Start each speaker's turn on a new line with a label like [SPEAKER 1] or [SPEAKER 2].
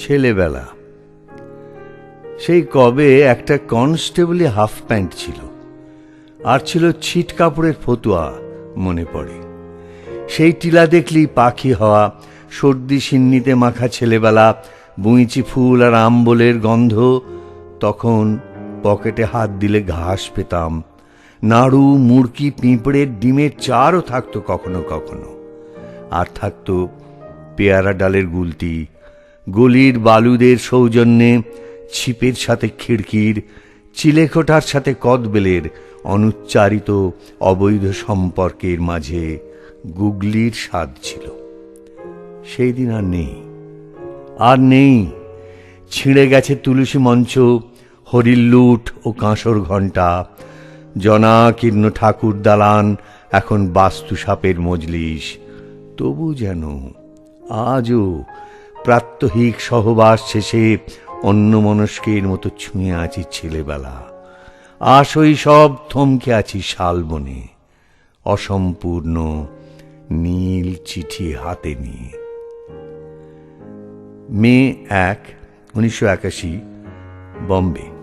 [SPEAKER 1] ছেলেবেলা। সেই কবে একটা কনস্টেবলি হাফ প্যান্ট ছিল, আর ছিল ছিট কাপড়ের ফতুয়া, মনে পড়ে। সেই টিলা দেখলি পাখি হওয়া, সর্দি সিন্নিতে মাখা ছেলেবেলা, বুঁইচি ফুল আর আম্বলের গন্ধ, তখন পকেটে হাত দিলে ঘাস পেতাম। নাড়ু মুরকি পিঁপড়ের ডিমের চারও থাকতো কখনো কখনো। আর থাকতো পেয়ারা ডালের গুলতি গলির বালুদের সৌজন্যে ছিপের সাথে খিড়কির, চিলেখোটার সাথে কদবেলের অনুচ্চারিত অবৈধ সম্পর্কের মাঝে গুগলির স্বাদ ছিল। সেই দিন আর নেই। আর নেই। ছিঁড়ে গেছে তুলসী মঞ্চ, হরির লুট ও কাঁসর ঘণ্টা, জনাকীর্ণ ঠাকুর দালান, এখন বাস্তু সাপের মজলিস। তবু যেন আজও প্রাত্যহিক সহবাস শেষে অন্য মনস্কের মতো ছুঁয়ে আছি ছেলেবেলা। আসই সব থমকে আছি শালবনে। অসম্পূর্ণ নীল চিঠি হাতে নিয়ে। মে এক, উনিশশো একাশি, বম্বে।